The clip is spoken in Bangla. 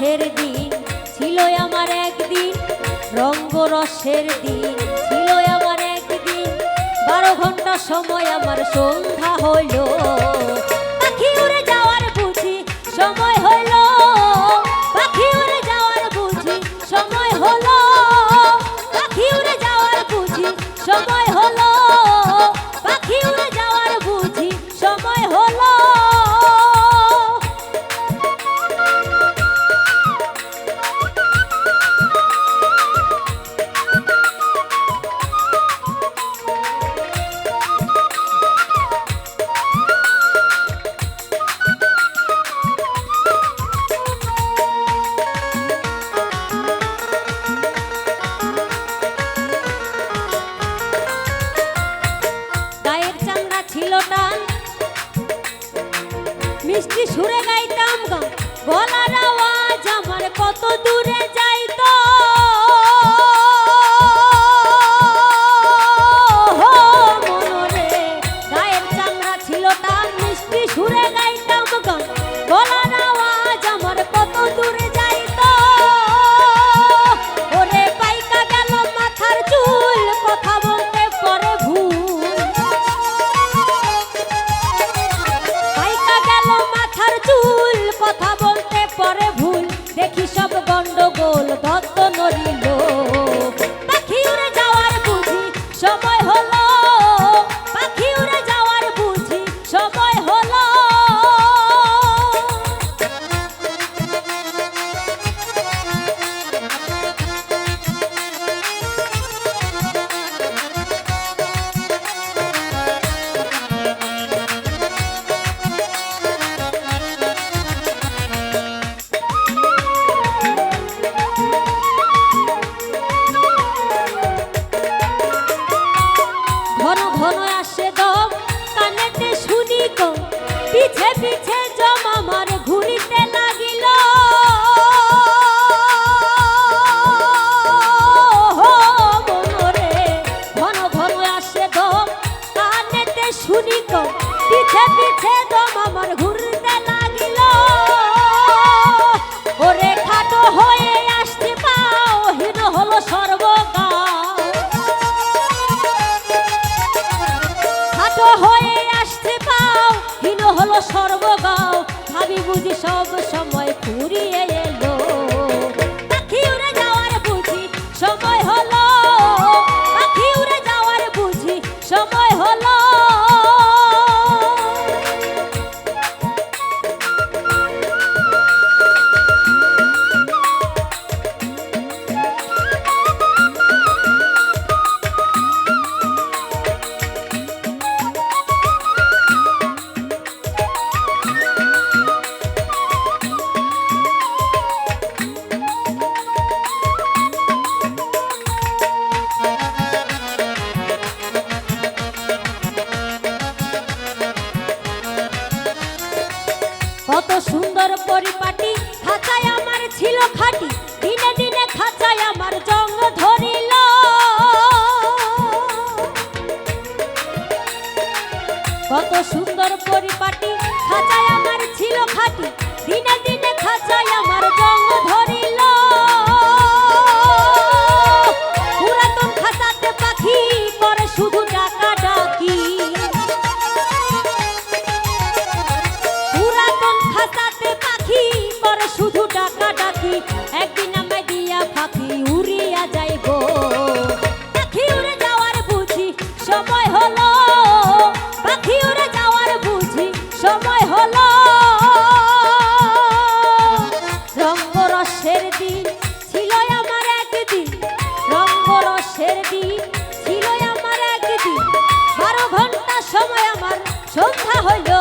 রসের দিন ছিল আমার একদিন রঙ্গ রসের দিন ছিল আমার একদিন। বারো ঘণ্টা সময় আমার সন্ধ্যা হইল। সময় হলো পাখি উড়ে যাওয়ার বুঝি সময় মিষ্টি সুরে গাইতাম গলার হয়েছে জমা। বুঝ সব সময় ফুরিয়ে এলো। পাখি উড়ে যাওয়ার বুঝি সময় হলো। পাখি উড়ে যাওয়ার বুঝি সময় হলো। Hơi